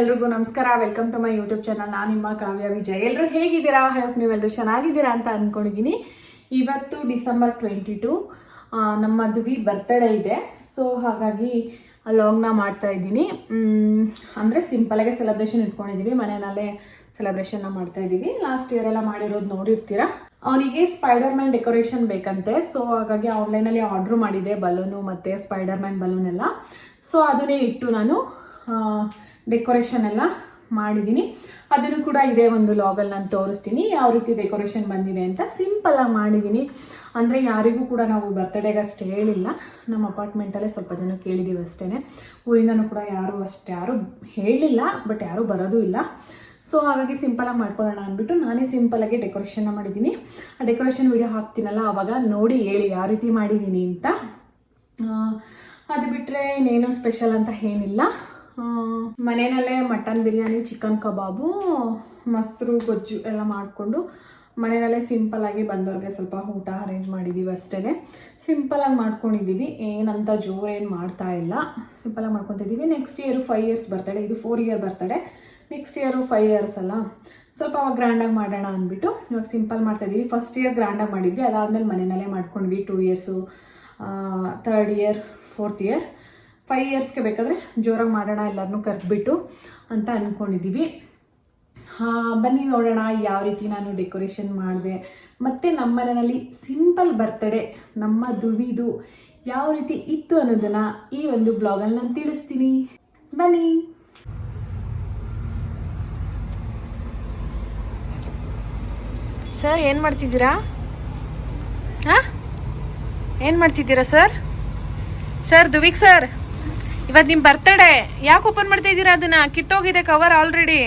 ಎಲ್ರಿಗೂ ನಮಸ್ಕಾರ. Welcome to my YouTube channel ನಾನು ನಿಮ್ಮ ಕಾವ್ಯ ವಿಜಯ್. ಎಲ್ಲರೂ ಹೇಗಿದ್ದೀರಾ? ಹೆಲ್ಪ್ ನೀವೆಲ್ಲರೂ ಚೆನ್ನಾಗಿದ್ದೀರಾ ಅಂತ ಅಂದ್ಕೊಂಡಿದ್ದೀನಿ ಇವತ್ತು ಡಿಸೆಂಬರ್ ಟ್ವೆಂಟಿ ಟು ನಮ್ಮ ಮದುವೆ ಬರ್ತ್ಡೇ ಇದೆ. ಸೊ ಹಾಗಾಗಿ ಲಾಂಗ್ನ ಮಾಡ್ತಾ ಇದ್ದೀನಿ. ಅಂದರೆ ಸಿಂಪಲಾಗೆ ಸೆಲೆಬ್ರೇಷನ್ ಇಟ್ಕೊಂಡಿದ್ದೀವಿ ಮನೆಯಲ್ಲೇ ಸೆಲೆಬ್ರೇಷನ್ನ ಮಾಡ್ತಾ ಇದ್ದೀವಿ. ಲಾಸ್ಟ್ ಇಯರ್ ಎಲ್ಲ ಮಾಡಿರೋದು ನೋಡಿರ್ತೀರಾ? ಅವನಿಗೆ ಸ್ಪೈಡರ್ ಮ್ಯಾನ್ ಡೆಕೋರೇಷನ್ ಬೇಕಂತೆ. ಸೊ ಹಾಗಾಗಿ ಆನ್ಲೈನಲ್ಲಿ ಆರ್ಡ್ರ್ ಮಾಡಿದೆ. ಬಲೂನು ಮತ್ತು ಸ್ಪೈಡರ್ ಮ್ಯಾನ್ ಬಲೂನ್ ಎಲ್ಲ. ಸೊ ಅದನ್ನೇ ಇಟ್ಟು ನಾನು ಡೆಕೋರೇಷನ್ ಎಲ್ಲ ಮಾಡಿದ್ದೀನಿ ಅದನ್ನು ಕೂಡ ಇದೇ ಒಂದು ಲಾಗಲ್ಲಿ ನಾನು ತೋರಿಸ್ತೀನಿ. ಯಾವ ರೀತಿ ಡೆಕೋರೇಷನ್ ಬಂದಿದೆ ಅಂತ ಸಿಂಪಲಾಗಿ ಮಾಡಿದ್ದೀನಿ ಅಂದರೆ ಯಾರಿಗೂ ಕೂಡ ನಾವು ಬರ್ತ್ಡೇಗೆ ಅಷ್ಟು ಹೇಳಿಲ್ಲ. ನಮ್ಮ ಅಪಾರ್ಟ್ಮೆಂಟಲ್ಲೇ ಸ್ವಲ್ಪ ಜನ ಕೇಳಿದ್ದೀವಿ ಅಷ್ಟೇ ಊರಿಂದನೂ ಕೂಡ ಯಾರು ಅಷ್ಟು ಯಾರೂ ಹೇಳಿಲ್ಲ ಬಟ್ ಯಾರೂ ಬರೋದು ಇಲ್ಲ. ಸೊ ಹಾಗಾಗಿ ಸಿಂಪಲಾಗಿ ಮಾಡ್ಕೊಳ್ಳೋಣ ಅಂದ್ಬಿಟ್ಟು ನಾನೇ ಸಿಂಪಲಾಗಿ ಡೆಕೋರೇಷನ್ನ ಮಾಡಿದ್ದೀನಿ ಆ ಡೆಕೋರೇಷನ್ ವಿಡಿಯೋ ಹಾಕ್ತೀನಲ್ಲ ಆವಾಗ ನೋಡಿ ಹೇಳಿ ಯಾವ ರೀತಿ ಮಾಡಿದ್ದೀನಿ ಅಂತ. ಅದು ಬಿಟ್ಟರೆ ಇನ್ನೇನು ಸ್ಪೆಷಲ್ ಅಂತ ಏನಿಲ್ಲ. ಮನೆಯಲ್ಲೇ ಮಟನ್ ಬಿರಿಯಾನಿ, ಚಿಕನ್ ಕಬಾಬು, ಮೊಸರು, ಗೊಜ್ಜು ಎಲ್ಲ ಮಾಡಿಕೊಂಡು ಮನೆಯಲ್ಲೇ ಸಿಂಪಲ್ಲಾಗಿ ಬಂದವ್ರಿಗೆ ಸ್ವಲ್ಪ ಊಟ ಅರೇಂಜ್ ಮಾಡಿದ್ದೀವಿ ಅಷ್ಟೇ ಸಿಂಪಲಾಗಿ ಮಾಡ್ಕೊಂಡಿದ್ದೀವಿ ಏನಂತ ಜೋರೇನು ಮಾಡ್ತಾ ಇಲ್ಲ. ಸಿಂಪಲಾಗಿ ಮಾಡ್ಕೊತಿದ್ದೀವಿ next year five years birthday ಇದು four year birthday next year five years ಅಲ್ಲ. ಸ್ವಲ್ಪ ಅವಾಗ ಗ್ರ್ಯಾಂಡಾಗಿ ಮಾಡೋಣ ಅಂದ್ಬಿಟ್ಟು ಇವಾಗ ಸಿಂಪಲ್ ಮಾಡ್ತಾಯಿದ್ದೀವಿ ಫಸ್ಟ್ ಇಯರ್ ಗ್ರ್ಯಾಂಡಾಗಿ ಮಾಡಿದ್ವಿ. ಅದಾದಮೇಲೆ ಮನೆಯಲ್ಲೇ ಮಾಡ್ಕೊಂಡ್ವಿ two years third year fourth year five ಇಯರ್ಸ್ಗೆ ಬೇಕಾದರೆ ಜೋರಾಗಿ ಮಾಡೋಣ ಎಲ್ಲರನ್ನೂ ಕರೆದ್ಬಿಟ್ಟು ಅಂತ ಅಂದ್ಕೊಂಡಿದ್ದೀವಿ ಬನ್ನಿ ನೋಡೋಣ ಯಾವ ರೀತಿ ನಾನು ಡೆಕೋರೇಷನ್ ಮಾಡಿದೆ. ಮತ್ತು ನಮ್ಮ ಮನೆಯಲ್ಲಿ ಸಿಂಪಲ್ ಬರ್ತಡೇ, ನಮ್ಮ ದುವಿದು ಯಾವ ರೀತಿ ಇತ್ತು ಅನ್ನೋದನ್ನು ಈ ಒಂದು ಬ್ಲಾಗಲ್ಲಿ ನಾನು ತಿಳಿಸ್ತೀನಿ. ಬನ್ನಿ. ಸರ್, ಏನು ಮಾಡ್ತಿದ್ದೀರಾ? ಹಾಂ? ಏನು ಮಾಡ್ತಿದ್ದೀರಾ, ಸರ್? Sir ದುವಿಕ್ sir? ಇವತ್ತು ನಿಮ್ಮ ಬರ್ತಡೇ ಯಾಕೆ ಓಪನ್ ಮಾಡ್ತಾ ಇದ್ದೀರಾ ಅದನ್ನ? ಕಿತ್ತೋಗಿದೆ ಕವರ್ ಆಲ್ರೆಡಿ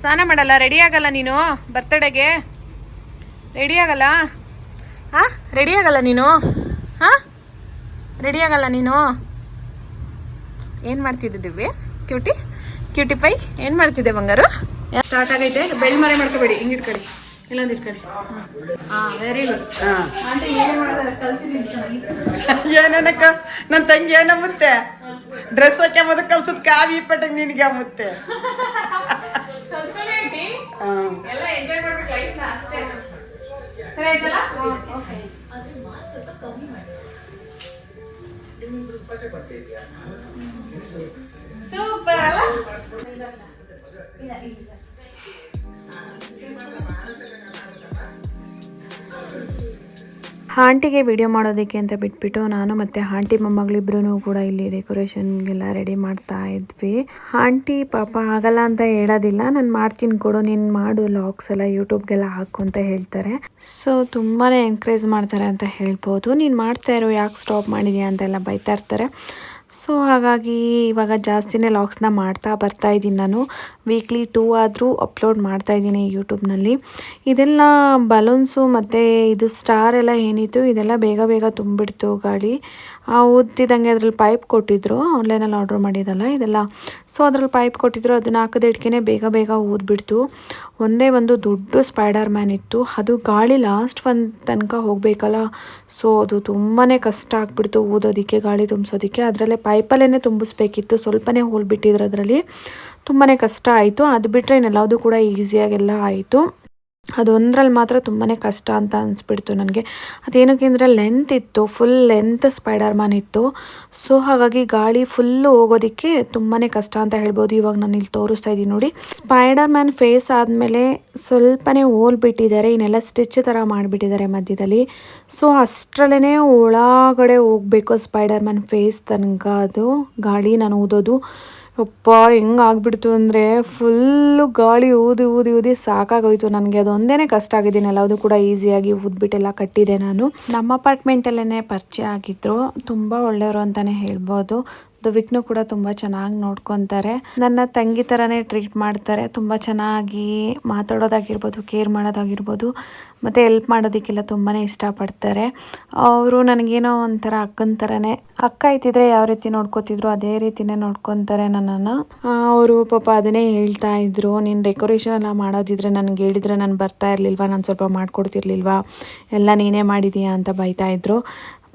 ಸ್ನಾನ ಮಾಡಲ್ಲ? ರೆಡಿ ಆಗಲ್ಲ ನೀನು ಬರ್ತಡೇಗೆ ರೆಡಿ ಆಗಲ್ಲ? ಹಾಂ ರೆಡಿ ಆಗಲ್ಲ ನೀನು? ಹಾಂ ರೆಡಿ ಆಗಲ್ಲ ನೀನು? ಏನು ಮಾಡ್ತಿದ್ದೆ ದಿವ್ಯ? ಕ್ಯೂಟಿ ಕ್ಯೂಟಿ ಪೈ ಏನು ಮಾಡ್ತಿದ್ದೆ ಬಂಗಾರು? ಸ್ಟಾರ್ಟ್ ಆಗೈತೆ. ಬೆಳ್ಳಿ ಮರೆ ಮಾಡ್ಕೋಬೇಡಿ. ಹಿಂಗೆ ಇಟ್ಕೊಳ್ಳಿ. ಇಲ್ಲೊಂದು ಇಟ್ಕೊಳ್ಳಿ ಹಾಂ ವೆರಿ ಗುಡ್ ಆಂಟಿ ಏನು ಮಾಡೋದಲ್ಲ ಕಲ್ಸಿದ್ದೀನಿ ಏನನಕ್ಕ ನನ್ನ ತಂಗಿ ಏನಮ್ಮತ್ತೆ ಡ್ರೆಸ್ ಹಾಕ್ಯಂಬುದು ಕಲ್ಸದ್ ಕಾವಿ ಪಟ್ಟಂಗ್ ನಿನಗೆ ಅಮ್ಮತ್ತೆ. ಎಲ್ಲ ಎಂಜಾಯ್ ಮಾಡ್ಬೇಕು ಲೈಫ್ನ ಅಷ್ಟೇ. ಸರಿ ಆಯ್ತಲ್ಲ? ಸೂಪರ್ ಅಲ್ಲ? ಆಂಟಿಗೆ ವಿಡಿಯೋ ಮಾಡೋದಕ್ಕೆ ಅಂತ ಬಿಟ್ಬಿಟ್ಟು ನಾನು ಮತ್ತು ಆಂಟಿ ಮೊಮ್ಮಗಳಿಬ್ರು ಕೂಡ ಇಲ್ಲಿ ಡೆಕೋರೇಷನ್ಗೆಲ್ಲ ರೆಡಿ ಮಾಡ್ತಾ ಇದ್ವಿ. ಆಂಟಿ ಪಾಪ ಆಗಲ್ಲ ಅಂತ ಹೇಳೋದಿಲ್ಲ. ನಾನು ಮಾಡ್ತೀನಿ ಕೊಡು, ನೀನು ಮಾಡು ಲಾಗ್ಸ್ ಎಲ್ಲ ಯೂಟ್ಯೂಬ್ಗೆಲ್ಲ ಹಾಕು ಅಂತ ಹೇಳ್ತಾರೆ. ಸೊ ತುಂಬಾ ಎನ್ಕರೇಜ್ ಮಾಡ್ತಾರೆ ಅಂತ ಹೇಳ್ಬೋದು. ನೀನು ಮಾಡ್ತಾ ಇರೋ, ಯಾಕೆ ಸ್ಟಾಪ್ ಮಾಡಿದ್ಯಾ ಅಂತೆಲ್ಲ ಬೈತಾ ಇರ್ತಾರೆ. ಸೊ ಹಾಗಾಗಿ ಇವಾಗ ಜಾಸ್ತಿನೇ ಲಾಗ್ಸ್ನ ಮಾಡ್ತಾ ಬರ್ತಾ ಇದ್ದೀನಿ ನಾನು. ವೀಕ್ಲಿ ಟೂ ಆದರೂ ಅಪ್ಲೋಡ್ ಮಾಡ್ತಾ ಇದ್ದೀನಿ ಯೂಟ್ಯೂಬ್ನಲ್ಲಿ ಇದೆಲ್ಲ ಬಲೂನ್ಸು ಮತ್ತು ಇದು ಸ್ಟಾರ್ ಎಲ್ಲ ಏನಿತ್ತು, ಇದೆಲ್ಲ ಬೇಗ ಬೇಗ ತುಂಬಿಡ್ತು ಗಾಳಿ. ಆ ಊದ್ತಿದ್ದಂಗೆ ಅದ್ರಲ್ಲಿ ಪೈಪ್ ಕೊಟ್ಟಿದ್ರು. ಆನ್ಲೈನಲ್ಲಿ ಆರ್ಡ್ರ್ ಮಾಡಿದ್ದಲ್ಲ ಇದೆಲ್ಲ. ಸೊ ಅದ್ರಲ್ಲಿ ಪೈಪ್ ಕೊಟ್ಟಿದ್ರು. ಅದನ್ನ ಹಾಕದಿಡ್ಕೆ ಬೇಗ ಬೇಗ ಊದ್ಬಿಡ್ತು. ಒಂದೇ ಒಂದು ದೊಡ್ಡ ಸ್ಪೈಡರ್ ಮ್ಯಾನ್ ಇತ್ತು. ಅದು ಗಾಳಿ ಲಾಸ್ಟ್ ಒಂದು ತನಕ ಹೋಗಬೇಕಲ್ಲ. ಸೊ ಅದು ತುಂಬಾ ಕಷ್ಟ ಆಗ್ಬಿಡ್ತು ಊದೋದಕ್ಕೆ, ಗಾಳಿ ತುಂಬಿಸೋದಕ್ಕೆ. ಅದರಲ್ಲೇ ಪೈಪಲ್ಲೇ ತುಂಬಿಸ್ಬೇಕಿತ್ತು. ಸ್ವಲ್ಪನೇ ಹೋಲ್ಬಿಟ್ಟಿದ್ರು ಅದರಲ್ಲಿ. ತುಂಬಾ ಕಷ್ಟ ಆಯಿತು. ಅದು ಬಿಟ್ಟರೆ ಇನ್ನೆಲ್ಲದೂ ಕೂಡ ಈಸಿಯಾಗೆಲ್ಲ ಆಯಿತು. ಅದೊಂದ್ರಲ್ಲಿ ಮಾತ್ರ ತುಂಬಾ ಕಷ್ಟ ಅಂತ ಅನಿಸ್ಬಿಡ್ತು ನನಗೆ. ಅದೇನಕ್ಕೆ ಅಂದರೆ ಲೆಂತ್ ಇತ್ತು ಫುಲ್ ಲೆಂತ್ ಸ್ಪೈಡರ್ ಮ್ಯಾನ್ ಇತ್ತು. ಸೊ ಹಾಗಾಗಿ ಗಾಳಿ ಫುಲ್ಲು ಹೋಗೋದಕ್ಕೆ ತುಂಬಾ ಕಷ್ಟ ಅಂತ ಹೇಳ್ಬೋದು. ಇವಾಗ ನಾನು ಇಲ್ಲಿ ತೋರಿಸ್ತಾ ಇದ್ದೀನಿ ನೋಡಿ. ಸ್ಪೈಡರ್ ಮ್ಯಾನ್ ಫೇಸ್ ಆದಮೇಲೆ ಸ್ವಲ್ಪನೇ ಹೋಲ್ ಬಿಟ್ಟಿದ್ದಾರೆ ಇನ್ನೆಲ್ಲ ಸ್ಟಿಚ್ ಥರ ಮಾಡಿಬಿಟ್ಟಿದ್ದಾರೆ ಮಧ್ಯದಲ್ಲಿ. ಸೊ ಅಷ್ಟರಲ್ಲೇ ಒಳಗಡೆ ಹೋಗಬೇಕು ಸ್ಪೈಡರ್ ಮ್ಯಾನ್ ಫೇಸ್ ತನಕ ಅದು, ಗಾಳಿ ನಾನು ಊದೋದು. ಅಪ್ಪ ಹೆಂಗೆ ಆಗ್ಬಿಡ್ತು ಅಂದರೆ ಫುಲ್ಲು ಗಾಳಿ ಊದಿ ಊದಿ ಊದಿ ಸಾಕಾಗೋಯ್ತು ನನಗೆ. ಅದೊಂದೇ ಕಷ್ಟ ಆಗಿದ್ದೀನಿ ಅದು ಕೂಡ ಈಸಿಯಾಗಿ ಊದ್ಬಿಟ್ಟೆಲ್ಲ ಕಟ್ಟಿದೆ ನಾನು. ನಮ್ಮ ಅಪಾರ್ಟ್ಮೆಂಟಲ್ಲೇ ಪರಿಚಯ ಆಗಿದ್ರು. ತುಂಬ ಒಳ್ಳೆಯವರು ಅಂತಲೇ ಹೇಳ್ಬೋದು. ದುವಿಕ್ನು ಕೂಡ ತುಂಬ ಚೆನ್ನಾಗಿ ನೋಡ್ಕೊತಾರೆ. ನನ್ನ ತಂಗಿ ಥರನೇ ಟ್ರೀಟ್ ಮಾಡ್ತಾರೆ. ತುಂಬ ಚೆನ್ನಾಗಿ ಮಾತಾಡೋದಾಗಿರ್ಬೋದು ಕೇರ್ ಮಾಡೋದಾಗಿರ್ಬೋದು, ಮತ್ತು ಎಲ್ಪ್ ಮಾಡೋದಕ್ಕೆಲ್ಲ ತುಂಬಾ ಇಷ್ಟಪಡ್ತಾರೆ. ಅವರು ನನಗೇನೋ ಒಂಥರ ಅಕ್ಕನ ಥರನೇ ಅಕ್ಕ ಇದ್ದಿದ್ರೆ ಯಾವ ರೀತಿ ನೋಡ್ಕೋತಿದ್ರು ಅದೇ ರೀತಿನೇ ನೋಡ್ಕೊತಾರೆ ನನ್ನನ್ನು. ಅವರು ಪಾಪ ಅದನ್ನೇ ಹೇಳ್ತಾ ಇದ್ರು. ನೀನು ಡೆಕೋರೇಷನ್ ಎಲ್ಲ ಮಾಡೋದಿದ್ರೆ ನನಗೆ ಹೇಳಿದ್ರೆ ನಾನು ಬರ್ತಾ ಇರ್ಲಿಲ್ವಾ? ನಾನು ಸ್ವಲ್ಪ ಮಾಡ್ಕೊಡ್ತಿರ್ಲಿಲ್ವಾ? ಎಲ್ಲ ನೀನೇ ಮಾಡಿದೀಯಾ ಅಂತ ಬೈತಾ ಇದ್ರು.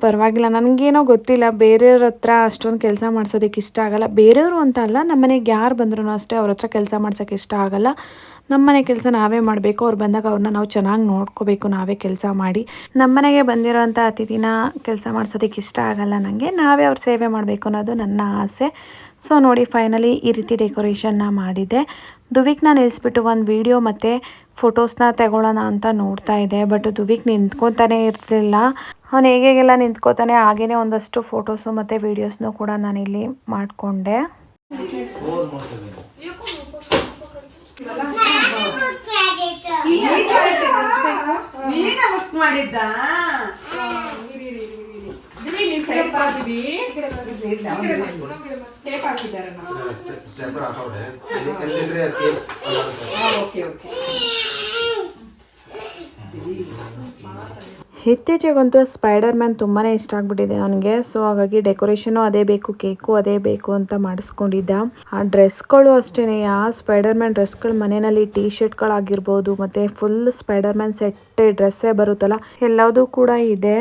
ಪರವಾಗಿಲ್ಲ. ನನಗೇನೋ ಗೊತ್ತಿಲ್ಲ. ಬೇರೆಯವ್ರ ಹತ್ರ ಅಷ್ಟೊಂದು ಕೆಲಸ ಮಾಡ್ಸೋದಕ್ಕೆ ಇಷ್ಟ ಆಗಲ್ಲ. ಬೇರೆಯವರು ಅಂತ ಅಲ್ಲ ನಮ್ಮ ಮನೆಗೆ ಯಾರು ಬಂದ್ರೂ ಅಷ್ಟೇ ಅವ್ರ ಹತ್ರ ಕೆಲಸ ಮಾಡ್ಸೋಕ್ಕೆ ಇಷ್ಟ ಆಗಲ್ಲ. ನಮ್ಮ ಮನೆ ಕೆಲಸ ನಾವೇ ಮಾಡಬೇಕು. ಅವ್ರು ಬಂದಾಗ ಅವ್ರನ್ನ ನಾವು ಚೆನ್ನಾಗಿ ನೋಡ್ಕೋಬೇಕು. ನಾವೇ ಕೆಲಸ ಮಾಡಿ. ನಮ್ಮ ಮನೆಗೆ ಬಂದಿರೋಂಥ ಅತಿಥಿನ ಕೆಲಸ ಮಾಡ್ಸೋದಕ್ಕೆ ಇಷ್ಟ ಆಗಲ್ಲ ನನಗೆ ನಾವೇ ಅವ್ರ ಸೇವೆ ಮಾಡಬೇಕು ಅನ್ನೋದು ನನ್ನ ಆಸೆ. ಸೊ, ನೋಡಿ, ಫೈನಲಿ ಈ ರೀತಿ ಡೆಕೋರೇಷನ್ನ ಮಾಡಿದೆ ದುವಿಕ್ನ ನಿಲ್ಲಿಸ್ಬಿಟ್ಟು ಒಂದು ವಿಡಿಯೋ ಮತ್ತು ಫೋಟೋಸ್ನ ತಗೊಳ್ಳೋಣ ಅಂತ ನೋಡ್ತಾ ಇದೆ ಬಟ್ ದುವಿಕ್ ನಿಂತ್ಕೊತಾನೆ ಇರಲಿಲ್ಲ. ಅವನು ಹೇಗೆಲ್ಲ ನಿಂತ್ಕೋತಾನೆ ಹಾಗೇನೆ ಒಂದಷ್ಟು ಫೋಟೋಸು ಮತ್ತು ವೀಡಿಯೋಸ್ನು ಕೂಡ ನಾನಿಲ್ಲಿ ಮಾಡಿಕೊಂಡೆ. ಬುಕ್ ಇತ್ತೀಚೆಗಂತೂ ಸ್ಪೈಡರ್ ಮ್ಯಾನ್ ತುಂಬಾ ಇಷ್ಟ ಆಗ್ಬಿಟ್ಟಿದೆ ಅವನಿಗೆ. ಸೊ ಹಾಗಾಗಿ ಡೆಕೋರೇಷನು ಅದೇ ಬೇಕು, ಕೇಕು ಅದೇ ಬೇಕು ಅಂತ ಮಾಡಿಸ್ಕೊಂಡಿದ್ದ. ಆ ಡ್ರೆಸ್ಗಳು ಅಷ್ಟೇ ಆ ಸ್ಪೈಡರ್ ಮ್ಯಾನ್ ಡ್ರೆಸ್ಗಳು ಮನೆಯಲ್ಲಿ ಟೀ ಶರ್ಟ್ಗಳಾಗಿರ್ಬೋದು ಮತ್ತು ಫುಲ್ ಸ್ಪೈಡರ್ ಮ್ಯಾನ್ ಸೆಟ್ ಡ್ರೆಸ್ಸೇ ಬರುತ್ತಲ್ಲ, ಎಲ್ಲದೂ ಕೂಡ ಇದೆ.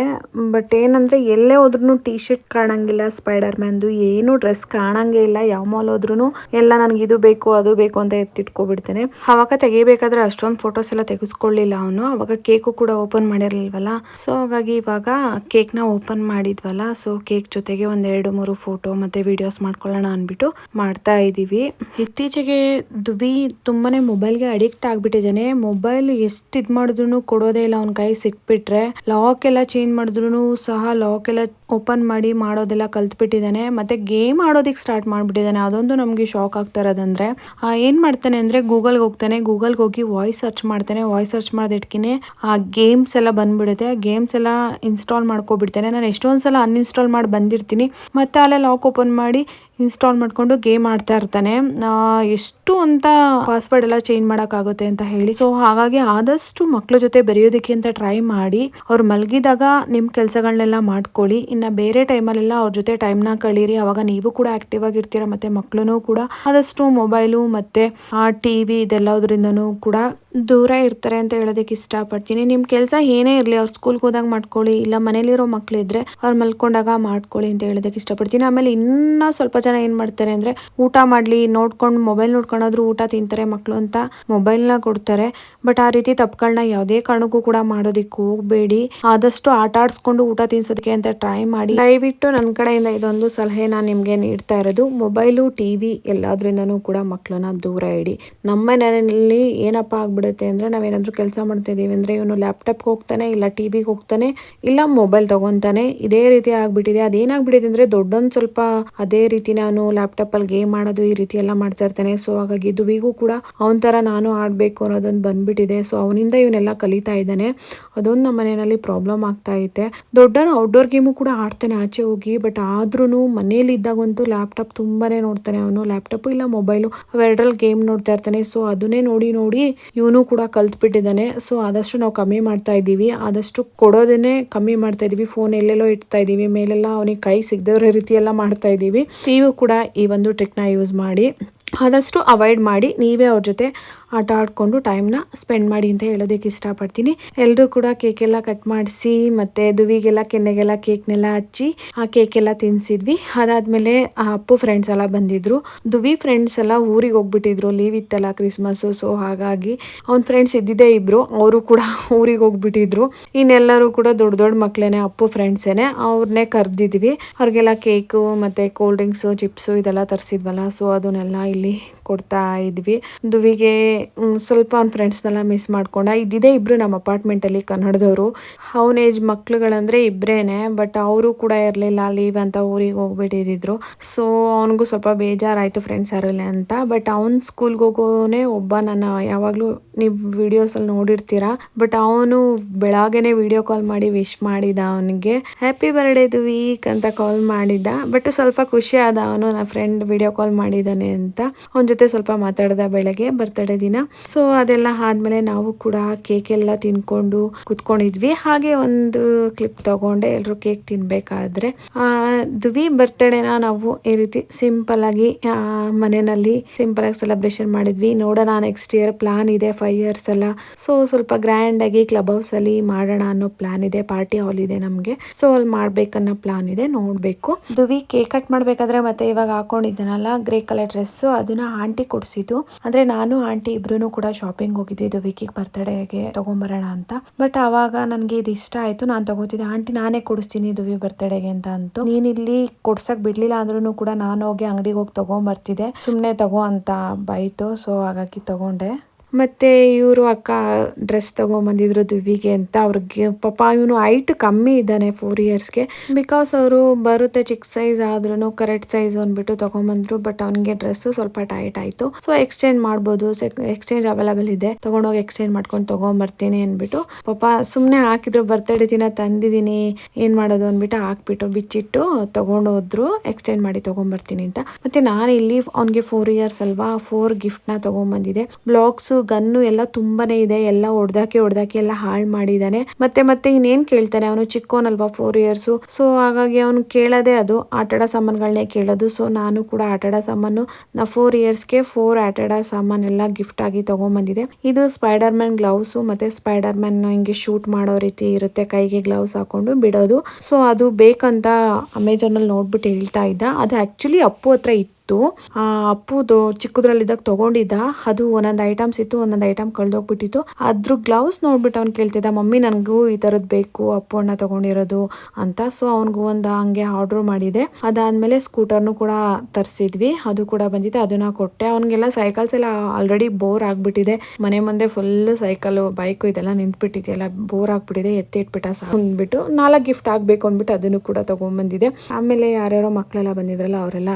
ಬಟ್ ಏನಂದರೆ ಎಲ್ಲೇ ಹೋದ್ರೂ ಟೀ ಶರ್ಟ್ ಕಾಣಂಗಿಲ್ಲ ಸ್ಪೈಡರ್ ಮ್ಯಾನ್ದು ಏನು ಡ್ರೆಸ್ ಕಾಣಂಗೇ ಇಲ್ಲ, ಯಾವ ಮಾಲ್ ಹೋದ್ರೂ ಎಲ್ಲ ನನಗೆ ಇದು ಬೇಕು, ಅದು ಬೇಕು ಅಂತ ಎತ್ತಿಟ್ಕೊಬಿಡ್ತೇನೆ. ಅವಾಗ ತೆಗಿಬೇಕಾದ್ರೆ ಅಷ್ಟೊಂದು ಫೋಟೋಸ್ ಎಲ್ಲ ತೆಗೆಸ್ಕೊಳ್ಳಿಲ್ಲ ಅವನು. ಅವಾಗ ಕೇಕು ಕೂಡ ಓಪನ್ ಮಾಡಿರಲ್ವಲ್ಲ ಸೊ ಹಾಗಾಗಿ ಇವಾಗ ಕೇಕ್ನ ಓಪನ್ ಮಾಡಿದ್ವಲ್ಲ ಸೊ ಕೇಕ್ ಜೊತೆಗೆ ಒಂದೆರಡು ಮೂರು ಫೋಟೋ ಮತ್ತೆ ವಿಡಿಯೋಸ್ ಮಾಡ್ಕೊಳ್ಳೋಣ ಅಂದ್ಬಿಟ್ಟು ಮಾಡ್ತಾ ಇದ್ದೀವಿ ಇತ್ತೀಚೆಗೆ ದುಬಿ ತುಂಬಾನೇ ಮೊಬೈಲ್ಗೆ ಅಡಿಕ್ಟ್ ಆಗ್ಬಿಟ್ಟಿದ್ದಾನೆ. ಮೊಬೈಲ್ ಎಷ್ಟು ಇದು ಮಾಡಿದ್ರು ಕೊಡೋದೇ ಇಲ್ಲ, ಅವ್ನ ಕೈ ಸಿಕ್ಬಿಟ್ರೆ. ಲಾಕ್ ಎಲ್ಲ ಚೇಂಜ್ ಮಾಡಿದ್ರು ಸಹ ಲಾಕ್ ಎಲ್ಲ ಓಪನ್ ಮಾಡಿ ಮಾಡೋದೆಲ್ಲ ಕಲ್ತ್ಬಿಟ್ಟಿದ್ದಾನೆ. ಮತ್ತೆ ಗೇಮ್ ಆಡೋದಕ್ಕೆ ಸ್ಟಾರ್ಟ್ ಮಾಡ್ಬಿಟ್ಟಿದ್ದಾನೆ. ಅದೊಂದು ನಮಗೆ ಶಾಕ್ ಆಗ್ತಾ ಇರೋದಂದ್ರೆ ಆ, ಏನ್ ಮಾಡ್ತಾನೆ ಅಂದ್ರೆ ಗೂಗಲ್ಗೆ ಹೋಗ್ತಾನೆ. ಗೂಗಲ್ಗೆ ಹೋಗಿ ವಾಯ್ಸ್ ಸರ್ಚ್ ಮಾಡ್ತಾನೆ. ವಾಯ್ಸ್ ಸರ್ಚ್ ಮಾಡಿದ್ಕಿನೇ ಆ ಗೇಮ್ಸ್ ಎಲ್ಲ ಬಂದ್ಬಿಡುತ್ತೆ. ಗೇಮ್ಸ್ ಎಲ್ಲ ಇನ್ಸ್ಟಾಲ್ ಮಾಡ್ಕೊಬಿಡ್ತಾನೆ. ನಾನು ಎಷ್ಟೊಂದು ಸಲ ಅನ್ಇನ್ಸ್ಟಾಲ್ ಮಾಡಿ ಬಂದಿರ್ತೀನಿ. ಮತ್ತೆ ಅಲ್ಲೇ ಲಾಕ್ ಓಪನ್ ಮಾಡಿ ಇನ್ಸ್ಟಾಲ್ ಮಾಡ್ಕೊಂಡು ಗೇಮ್ ಆಡ್ತಾ ಇರ್ತಾನೆ. ಎಷ್ಟು ಅಂತ ಪಾಸ್ವರ್ಡ್ ಎಲ್ಲ ಚೇಂಜ್ ಮಾಡೋಕ್ಕಾಗುತ್ತೆ ಅಂತ ಹೇಳಿ. ಸೊ ಹಾಗಾಗಿ ಆದಷ್ಟು ಮಕ್ಕಳ ಜೊತೆ ಬೆರೆಯೋದಕ್ಕೆ ಅಂತ ಟ್ರೈ ಮಾಡಿ. ಅವ್ರು ಮಲಗಿದಾಗ ನಿಮ್ಮ ಕೆಲಸಗಳನ್ನೆಲ್ಲ ಮಾಡ್ಕೊಳ್ಳಿ. ಇನ್ನು ಬೇರೆ ಟೈಮಲ್ಲೆಲ್ಲ ಅವ್ರ ಜೊತೆ ಟೈಮ್ನ ಕಳೀರಿ. ಅವಾಗ ನೀವು ಕೂಡ ಆಕ್ಟಿವ್ ಆಗಿರ್ತೀರ ಮತ್ತೆ ಮಕ್ಕಳೂ ಕೂಡ. ಆದಷ್ಟು ಮೊಬೈಲು ಮತ್ತು ಟಿ ವಿ ಇದೆಲ್ಲದ್ರಿಂದನೂ ಕೂಡ ದೂರ ಇರ್ತಾರೆ ಅಂತ ಹೇಳೋದಕ್ಕೆ ಇಷ್ಟಪಡ್ತೀನಿ. ನಿಮ್ಮ ಕೆಲಸ ಏನೇ ಇರಲಿ, ಅವ್ರು ಸ್ಕೂಲ್ಗೆ ಹೋದಾಗ ಮಾಡ್ಕೊಳ್ಳಿ. ಇಲ್ಲ ಮನೇಲಿರೋ ಮಕ್ಕಳಿದ್ರೆ ಅವ್ರು ಮಲ್ಕೊಂಡಾಗ ಮಾಡ್ಕೊಳ್ಳಿ ಅಂತ ಹೇಳೋದಕ್ಕೆ ಇಷ್ಟಪಡ್ತೀನಿ. ಆಮೇಲೆ ಇನ್ನೂ ಸ್ವಲ್ಪ ಜನ ಏನು ಮಾಡ್ತಾರೆ ಅಂದ್ರೆ ಊಟ ಮಾಡ್ಲಿ, ನೋಡ್ಕೊಂಡು ಮೊಬೈಲ್ ನೋಡ್ಕೊಂಡಾದ್ರೂ ಊಟ ತಿಂತಾರೆ ಮಕ್ಕಳು ಅಂತ ಮೊಬೈಲ್ನ ಕೊಡ್ತಾರೆ. ಬಟ್ ಆ ರೀತಿ ತಪ್ಪುಗಳನ್ನ ಯಾವುದೇ ಕಾರಣಕ್ಕೂ ಕೂಡ ಮಾಡೋದಿಕ್ಕೆ ಹೋಗಬೇಡಿ. ಆದಷ್ಟು ಆಟ ಆಡಿಸ್ಕೊಂಡು ಊಟ ತಿನ್ಸೋದಕ್ಕೆ ಅಂತ ಟ್ರೈ ಮಾಡಿ. ದಯವಿಟ್ಟು ನನ್ನ ಕಡೆಯಿಂದ ಇದೊಂದು ಸಲಹೆ ನಾನು ನಿಮಗೆ ನೀಡ್ತಾ ಇರೋದು. ಮೊಬೈಲು ಟಿವಿ ಎಲ್ಲಾದ್ರಿಂದನೂ ಕೂಡ ಮಕ್ಕಳನ್ನ ದೂರ ಇಡಿ. ನಮ್ಮ ಮನೆಯಲ್ಲಿ ಏನಪ್ಪ ಆಗ್ಬಿಡುತ್ತೆ ಅಂದ್ರೆ ನಾವೇನಾದ್ರೂ ಕೆಲಸ ಮಾಡ್ತಾ ಇದೀವಿ ಅಂದ್ರೆ ಇವನು ಲ್ಯಾಪ್ಟಾಪ್ಗೆ ಹೋಗ್ತಾನೆ, ಇಲ್ಲ ಟಿವಿ ವಿಗೆ ಹೋಗ್ತಾನೆ, ಇಲ್ಲ ಮೊಬೈಲ್ ತಗೊಂತಾನೆ. ಇದೇ ರೀತಿ ಆಗ್ಬಿಟ್ಟಿದೆ. ಅದೇನಾಗ್ಬಿಟ್ಟಿದೆ ಅಂದ್ರೆ ದೊಡ್ಡೊಂದು ಸ್ವಲ್ಪ ಅದೇ ರೀತಿ ನಾನು ಲ್ಯಾಪ್ಟಾಪಲ್ಲಿ ಗೇಮ್ ಆಡೋದು ಈ ರೀತಿ ಎಲ್ಲ ಮಾಡ್ತಾ ಇರ್ತಾನೆ. ಸೊ ಹಾಗಾಗಿ ದುವಿಗೂ ಕೂಡ ಅವನ ಥರ ನಾನು ಆಡಬೇಕು ಅನ್ನೋದೊಂದು ಬಂದ್ಬಿಟ್ಟಿದೆ. ಸೊ ಅವನಿಂದ ಇವನ್ನೆಲ್ಲ ಕಲಿತಾ ಇದ್ದಾನೆ. ಅದೊಂದು ನಮ್ಮ ಮನೆಯಲ್ಲಿ ಪ್ರಾಬ್ಲಮ್ ಆಗ್ತಾ ಐತೆ. ದೊಡ್ಡನು ಔಟ್ಡೋರ್ ಗೇಮು ಕೂಡ ಆಡ್ತಾನೆ ಆಚೆ ಹೋಗಿ ಬಟ್ ಆದ್ರೂ ಮನೇಲಿ ಇದ್ದಾಗಂತೂ ಲ್ಯಾಪ್ಟಾಪ್ ತುಂಬಾನೇ ನೋಡ್ತಾನೆ ಅವನು. ಲ್ಯಾಪ್ಟಾಪ್ ಇಲ್ಲ ಮೊಬೈಲು ಅವೆರಡರಲ್ಲಿ ಗೇಮ್ ನೋಡ್ತಾ ಇರ್ತಾನೆ. ಸೊ ಅದನ್ನೇ ನೋಡಿ ನೋಡಿ ಇವನು ಕೂಡ ಕಲ್ತ್ಬಿಟ್ಟಿದ್ದಾನೆ. ಸೊ ಆದಷ್ಟು ನಾವು ಕಮ್ಮಿ ಮಾಡ್ತಾ ಇದ್ದೀವಿ. ಆದಷ್ಟು ಕೊಡೋದನ್ನೇ ಕಮ್ಮಿ ಮಾಡ್ತಾ ಇದೀವಿ ಫೋನ್ ಎಲ್ಲೆಲ್ಲೋ ಇಡ್ತಾ ಇದೀವಿ ಮೇಲೆಲ್ಲ ಅವನಿಗೆ ಕೈ ಸಿಗದವ್ರ ರೀತಿ ಎಲ್ಲ ಮಾಡ್ತಾ ಇದ್ದೀವಿ. ನೀವು ಕೂಡ ಈ ಒಂದು ಟ್ರಿಕ್ನ ಯೂಸ್ ಮಾಡಿ ಆದಷ್ಟು ಅವಾಯ್ಡ್ ಮಾಡಿ ನೀವೇ ಅವ್ರ ಜೊತೆ ಆಟ ಆಡಿಕೊಂಡು ಟೈಮ್ನ ಸ್ಪೆಂಡ್ ಮಾಡಿ ಅಂತ ಹೇಳೋದಕ್ಕೆ ಇಷ್ಟಪಡ್ತೀನಿ. ಎಲ್ಲರೂ ಕೂಡ ಕೇಕ್ ಎಲ್ಲ ಕಟ್ ಮಾಡಿಸಿ ಮತ್ತು ದುವಿಗೆಲ್ಲ, ಕೆನ್ನೆಗೆಲ್ಲ ಕೇಕ್ನೆಲ್ಲ ಹಚ್ಚಿ ಆ ಕೇಕ್ ಎಲ್ಲ ತಿನ್ಸಿದ್ವಿ. ಅದಾದಮೇಲೆ ಅಪ್ಪು ಫ್ರೆಂಡ್ಸ್ ಎಲ್ಲ ಬಂದಿದ್ರು. ದುವಿ ಫ್ರೆಂಡ್ಸ್ ಎಲ್ಲ ಊರಿಗೆ ಹೋಗ್ಬಿಟ್ಟಿದ್ರು. ಲೀವ್ ಇತ್ತಲ್ಲ ಕ್ರಿಸ್ಮಸ್ಸು ಸೊ ಹಾಗಾಗಿ ಅವ್ನ ಫ್ರೆಂಡ್ಸ್ ಇದ್ದಿದ್ದೇ ಇಬ್ರು. ಅವರು ಕೂಡ ಊರಿಗೆ ಹೋಗ್ಬಿಟ್ಟಿದ್ರು. ಇನ್ನೆಲ್ಲರೂ ಕೂಡ ದೊಡ್ಡ ದೊಡ್ಡ ಮಕ್ಕಳೇನೆ ಅಪ್ಪು ಫ್ರೆಂಡ್ಸೇನೆ ಅವ್ರನ್ನೇ ಕರೆದಿದ್ವಿ. ಅವ್ರಿಗೆಲ್ಲ ಕೇಕು ಮತ್ತು ಕೋಲ್ಡ್ ಡ್ರಿಂಕ್ಸು ಚಿಪ್ಸು ಇದೆಲ್ಲ ತರಿಸಿದ್ವಲ್ಲ ಸೊ ಅದನ್ನೆಲ್ಲ ಇಲ್ಲಿ ಕೊಡ್ತಾ ಇದ್ವಿ. ದುವಿಗೆ ಸ್ವಲ್ಪ ಅವ್ನ ಫ್ರೆಂಡ್ಸ್ನೆಲ್ಲ ಮಿಸ್ ಮಾಡ್ಕೊಂಡ, ಇದ್ದಿದ್ದೇ ಇಬ್ರು ನಮ್ಮ ಅಪಾರ್ಟ್ಮೆಂಟಲ್ಲಿ ಕನ್ನಡದವರು. ಅವನ ಏಜ್ ಮಕ್ಳುಗಳಂದ್ರೆ ಇಬ್ಬರೇನೆ ಬಟ್ ಅವರು ಕೂಡ ಇರಲಿಲ್ಲ ಲೀವ್ ಅಂತ ಊರಿಗೆ ಹೋಗ್ಬಿಟ್ಟಿದ್ರು. ಸೊ ಅವನಿಗೂ ಸ್ವಲ್ಪ ಬೇಜಾರಾಯಿತು ಫ್ರೆಂಡ್ಸ್ ಯಾರು ಅಂತ. ಬಟ್ ಅವ್ನ ಸ್ಕೂಲ್ಗೆ ಹೋಗೋನೇ ಒಬ್ಬ ನನ್ನ, ಯಾವಾಗಲೂ ನೀವು ವಿಡಿಯೋಸಲ್ಲಿ ನೋಡಿರ್ತೀರಾ. ಬಟ್ ಅವನು ಬೆಳಗ್ಗೆನೆ ವಿಡಿಯೋ ಕಾಲ್ ಮಾಡಿ ವಿಶ್ ಮಾಡಿದ ಅವನಿಗೆ. ಹ್ಯಾಪಿ ಬರ್ಡೇ ದು ವೀಕ್ ಅಂತ ಕಾಲ್ ಮಾಡಿದ್ದ. ಬಟ್ ಸ್ವಲ್ಪ ಖುಷಿ ಆದ ಅವನು, ನನ್ನ ಫ್ರೆಂಡ್ ವಿಡಿಯೋ ಕಾಲ್ ಮಾಡಿದ್ದಾನೆ ಅಂತ. ಅವನ ಜೊತೆ ಸ್ವಲ್ಪ ಮಾತಾಡ್ದ ಬೆಳಗ್ಗೆ ಬರ್ತಡೇ ದಿನ. ಸೊ ಅದೆಲ್ಲ ಆದ್ಮೇಲೆ ನಾವು ಕೂಡ ಕೇಕ್ ಎಲ್ಲ ತಿನ್ಕೊಂಡು ಕುತ್ಕೊಂಡಿದ್ವಿ. ಹಾಗೆ ಒಂದು ಕ್ಲಿಪ್ ತಗೊಂಡೆ ಎಲ್ಲರೂ ಕೇಕ್ ತಿನ್ಬೇಕಾದ್ರೆ. ದುವಿ ಬರ್ತಡೇನ ನಾವು ಈ ರೀತಿ ಸಿಂಪಲ್ ಆಗಿ ಮನೆಯಲ್ಲಿ ಸಿಂಪಲ್ ಆಗಿ ಸೆಲೆಬ್ರೇಷನ್ ಮಾಡಿದ್ವಿ. ನೋಡೋಣ ನೆಕ್ಸ್ಟ್ ಇಯರ್ ಪ್ಲಾನ್ ಇದೆ ಫೈವ್ ಇಯರ್ಸ್ ಎಲ್ಲ. ಸೊ ಸ್ವಲ್ಪ ಗ್ರ್ಯಾಂಡ್ ಆಗಿ ಕ್ಲಬ್ ಹೌಸ್ ಅಲ್ಲಿ ಮಾಡೋಣ ಅನ್ನೋ ಪ್ಲಾನ್ ಇದೆ ಪಾರ್ಟಿ ಹಾಲ್ ಇದೆ ನಮಗೆ. ಸೊ ಅಲ್ಲಿ ಮಾಡ್ಬೇಕನ್ನೋ ಪ್ಲಾನ್ ಇದೆ, ನೋಡ್ಬೇಕು. ದುವಿ ಕೇಕ್ ಕಟ್ ಮಾಡ್ಬೇಕಾದ್ರೆ ಮತ್ತೆ ಇವಾಗ ಹಾಕೊಂಡಿದ್ದಾನಲ್ಲ ಗ್ರೇ ಕಲರ್ ಡ್ರೆಸ್ ಅದನ್ನ ಆಂಟಿ ಕೊಡ್ಸಿದ್ದು. ಅಂದ್ರೆ ನಾನು, ಆಂಟಿ ಇಬ್ರು ಕೂಡ ಶಾಪಿಂಗ್ ಹೋಗಿದ್ವಿ. ದುವಿಕಿಗೆ ಬರ್ತಡೇಗೆ ತಗೊಂಬರೋಣ ಅಂತ. ಬಟ್ ಅವಾಗ ನನ್ಗೆ ಇದು ಇಷ್ಟ ಆಯ್ತು. ನಾನು ತಗೋತಿದ್ದೆ. ಆಂಟಿ ನಾನೇ ಕೊಡಿಸ್ತೀನಿ ದುವಿ ಬರ್ತಡೇಗೆ ಅಂತ ಅಂತು. ನೀನ್ ಇಲ್ಲಿ ಕೊಡ್ಸಕ್ ಬಿಡ್ಲಿಲ್ಲ ಅಂದ್ರೂ ಕೂಡ ನಾನು ಹೋಗಿ ಅಂಗಡಿಗೆ ಹೋಗಿ ತಗೊಂಬರ್ತಿದ್ದೆ. ಸುಮ್ನೆ ತಗೋ ಅಂತ ಬೈತು ಸೊ ಹಾಗಾಗಿ ತಗೊಂಡೆ. ಮತ್ತೆ ಇವರು ಅಕ್ಕ ಡ್ರೆಸ್ ತಗೊಂಬಂದಿದ್ರು ದುವಿಗೆ ಅಂತ ಅವ್ರಿಗೆ, ಪಾಪ ಇವನು ಹೈಟ್ ಕಮ್ಮಿ ಇದ್ದಾನೆ ಫೋರ್ ಇಯರ್ಸ್ಗೆ ಬಿಕಾಸ್ ಅವರು ಬರುತ್ತೆ ಚಿಕ್ಕ ಸೈಜ್ ಆದ್ರೂ ಕರೆಕ್ಟ್ ಸೈಜ್ ಅಂದ್ಬಿಟ್ಟು ತೊಗೊಂಬಂದ್ರು ಬಟ್ ಅವನಿಗೆ ಡ್ರೆಸ್ ಸ್ವಲ್ಪ ಟೈಟ್ ಆಯ್ತು. ಸೊ ಎಕ್ಸ್ಚೇಂಜ್ ಮಾಡ್ಬೋದು ಎಕ್ಸ್ಚೇಂಜ್ ಅವೈಲಬಲ್ ಇದೆ. ತಗೊಂಡೋಗಿ ಎಕ್ಸ್ಚೇಂಜ್ ಮಾಡ್ಕೊಂಡು ತೊಗೊಂಬರ್ತೀನಿ ಅಂದ್ಬಿಟ್ಟು, ಪಾಪ ಸುಮ್ಮನೆ ಹಾಕಿದ್ರು ಬರ್ತಡೇ ದಿನ ತಂದಿದ್ದೀನಿ, ಏನ್ ಮಾಡೋದು ಅಂದ್ಬಿಟ್ಟು ಹಾಕ್ಬಿಟ್ಟು ಬಿಚ್ಚಿಟ್ಟು ತಗೊಂಡು ಹೋದ್ರು ಎಕ್ಸ್ಚೇಂಜ್ ಮಾಡಿ ತಗೊಂಬರ್ತೀನಿ ಅಂತ. ಮತ್ತೆ ನಾನು ಇಲ್ಲಿ ಅವ್ನಿಗೆ ಫೋರ್ ಇಯರ್ಸ್ ಅಲ್ವಾ ಫೋರ್ ಗಿಫ್ಟ್ನ ತಗೊಂಬಂದಿದೆ. ಬ್ಲಾಕ್ಸ್ ಗನ್ನು ಎಲ್ಲ ತುಂಬಾನೇ ಇದೆ, ಎಲ್ಲ ಹೊಡ್ದಾಕಿ ಹೊಡ್ದಾಕಿ ಎಲ್ಲ ಹಾಳು ಮಾಡಿದಾನೆ. ಮತ್ತೆ ಮತ್ತೆ ಇನ್ನೇನ್ ಕೇಳ್ತಾನೆ ಅವನು? ಚಿಕ್ಕೋನಲ್ವಾ ಫೋರ್ ಇಯರ್ಸ್ ಸೊ ಹಾಗಾಗಿ ಅವನು ಕೇಳೋದೇ ಅದು ಆಟಡ ಸಾಮಾನುಗಳನ್ನೇ ಕೇಳೋದು. ಸೊ ನಾನು ಕೂಡ ಆಟಾಡ ಸಾಮಾನು, ನಾ ಫೋರ್ ಇಯರ್ಸ್ಗೆ ಫೋರ್ ಆಟಡಾ ಸಾಮಾನ್ ಎಲ್ಲ ಗಿಫ್ಟ್ ಆಗಿ ತಗೊಂಡ್ಬಂದಿದೆ ಇದು ಸ್ಪೈಡರ್ ಮ್ಯಾನ್ ಗ್ಲೌಸ್ ಮತ್ತೆ ಸ್ಪೈಡರ್ ಮ್ಯಾನ್ ಹಿಂಗೆ ಶೂಟ್ ಮಾಡೋ ರೀತಿ ಇರುತ್ತೆ, ಕೈಗೆ ಗ್ಲೌಸ್ ಹಾಕೊಂಡು ಬಿಡೋದು. ಸೊ ಅದು ಬೇಕಂತ ಅಮೆಝಾನ್ ಅಲ್ಲಿ ನೋಡ್ಬಿಟ್ಟು ಹೇಳ್ತಾ ಇದ್ದ. ಅದು ಆಕ್ಚುಲಿ ಅಪ್ಪು ಹತ್ರ ಇತ್ತು. ಆ ಅಪ್ಪುದು ಚಿಕ್ಕದ್ರಲ್ಲಿದ್ದಾಗ ತಗೊಂಡಿದ್ದ. ಅದು ಒಂದೊಂದು ಐಟಮ್ಸ್ ಇತ್ತು, ಒಂದೊಂದು ಐಟಮ್ ಕಳ್ದೋಗ್ಬಿಟ್ಟಿತ್ತು. ಅದ್ರ ಗ್ಲೌಸ್ ನೋಡ್ಬಿಟ್ಟು ಅವ್ನು ಕೇಳ್ತಿದ್ದ, ಮಮ್ಮಿ, ನನಗೂ ಈ ಥರದ್ದು ಬೇಕು, ಅಪ್ಪು ಅಣ್ಣ ತಗೊಂಡಿರೋದು ಅಂತ. ಸೊ ಅವ್ನಿಗೂ ಒಂದು ಹಂಗೆ ಆರ್ಡ್ರ್ ಮಾಡಿದೆ. ಅದಾದ್ಮೇಲೆ ಸ್ಕೂಟರ್ನು ಕೂಡ ತರಿಸಿದ್ವಿ. ಅದು ಕೂಡ ಬಂದಿದೆ, ಅದನ್ನ ಕೊಟ್ಟೆ. ಅವನಿಗೆಲ್ಲ ಸೈಕಲ್ಸ್ ಎಲ್ಲ ಆಲ್ರೆಡಿ ಬೋರ್ ಆಗಿಬಿಟ್ಟಿದೆ. ಮನೆ ಮುಂದೆ ಫುಲ್ ಸೈಕಲ್ ಬೈಕು ಇದೆಲ್ಲ ನಿಂತ್ಬಿಟ್ಟಿದೆಯಲ್ಲ ಬೋರ್ ಆಗಿಬಿಟ್ಟಿದೆ ಎತ್ತಿ ಇಟ್ಬಿಟ್ಟ ಸಾಕು ಅಂದ್ಬಿಟ್ಟು ನಾಲ್ಕು ಗಿಫ್ಟ್ ಆಗಬೇಕು ಅಂದ್ಬಿಟ್ಟು ಅದನ್ನು ಕೂಡ ತಗೊಂಡ್ಬಂದಿದೆ ಆಮೇಲೆ ಯಾರ್ಯಾರೋ ಮಕ್ಕಳೆಲ್ಲ ಬಂದಿದ್ರಲ್ಲ, ಅವರೆಲ್ಲ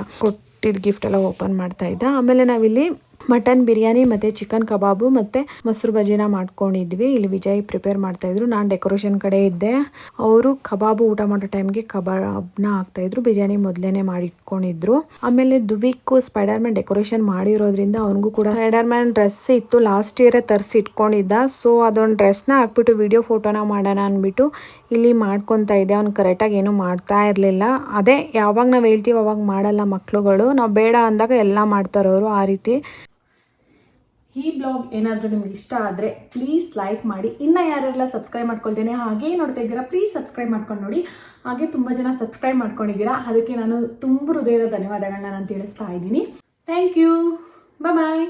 ಕೊಟ್ಟಿದ್ದ ಗಿಫ್ಟ್ ಎಲ್ಲ ಓಪನ್ ಮಾಡ್ತಾ ಇದ್ದ. ಆಮೇಲೆ ನಾವಿಲ್ಲಿ ಮಟನ್ ಬಿರಿಯಾನಿ ಮತ್ತೆ ಚಿಕನ್ ಕಬಾಬು ಮತ್ತೆ ಮೊಸರು ಬಜಿನ ಮಾಡ್ಕೊಂಡಿದ್ವಿ. ಇಲ್ಲಿ ವಿಜಯ್ ಪ್ರಿಪೇರ್ ಮಾಡ್ತಾ ಇದ್ರು. ನಾನು ಡೆಕೋರೇಷನ್ ಕಡೆ ಇದ್ದೆ. ಅವರು ಕಬಾಬು ಊಟ ಮಾಡೋ ಟೈಮ್ಗೆ ಕಬಾಬ್ನ ಹಾಕ್ತಾ ಇದ್ರು. ಬಿರಿಯಾನಿ ಮೊದಲೇನೆ ಮಾಡಿಟ್ಕೊಂಡಿದ್ರು. ಆಮೇಲೆ ದುವಿಕ್ಕು ಸ್ಪೈಡರ್ ಮ್ಯಾನ್ ಡೆಕೋರೇಷನ್ ಮಾಡಿರೋದ್ರಿಂದ ಅವನಿಗೂ ಕೂಡ ಸ್ಪೈಡರ್ ಮ್ಯಾನ್ ಡ್ರೆಸ್ ಇತ್ತು. ಲಾಸ್ಟ್ ಇಯರೇ ತರಿಸಿ ಇಟ್ಕೊಂಡಿದ್ದ ಸೊ ಅದೊಂದು ಡ್ರೆಸ್ನ ಹಾಕ್ಬಿಟ್ಟು ವಿಡಿಯೋ ಫೋಟೋನ ಮಾಡೋಣ ಅಂದ್ಬಿಟ್ಟು ಇಲ್ಲಿ ಮಾಡ್ಕೊತಾ ಇದ್ದೆ ಅವ್ನು ಕರೆಕ್ಟಾಗಿ ಏನು ಮಾಡ್ತಾ ಇರಲಿಲ್ಲ. ಅದೇ ಯಾವಾಗ ನಾವು ಹೇಳ್ತೀವಿ ಅವಾಗ ಮಾಡಲ್ಲ ಮಕ್ಳುಗಳು. ನಾವು ಬೇಡ ಅಂದಾಗ ಎಲ್ಲ ಮಾಡ್ತಾರೆ ಅವರು ಆ ರೀತಿ. ಈ ಬ್ಲಾಗ್ ಏನಾದರೂ ನಿಮ್ಗೆ ಇಷ್ಟ ಆದರೆ ಪ್ಲೀಸ್ ಲೈಕ್ ಮಾಡಿ. ಇನ್ನು ಯಾರೆಲ್ಲ ಸಬ್ಸ್ಕ್ರೈಬ್ ಮಾಡ್ಕೊಳ್ತೇನೆ, ಹಾಗೇ ನೋಡ್ತಾ ಇದ್ದೀರಾ ಪ್ಲೀಸ್ ಸಬ್ಸ್ಕ್ರೈಬ್ ಮಾಡ್ಕೊಂಡು ನೋಡಿ. ಹಾಗೆ ತುಂಬ ಜನ ಸಬ್ಸ್ಕ್ರೈಬ್ ಮಾಡ್ಕೊಂಡಿದ್ದೀರಾ. ಅದಕ್ಕೆ ನಾನು ತುಂಬ ಹೃದಯದ ಧನ್ಯವಾದಗಳನ್ನ ನಾನು ತಿಳಿಸ್ತಾ ಇದ್ದೀನಿ. Thank you bye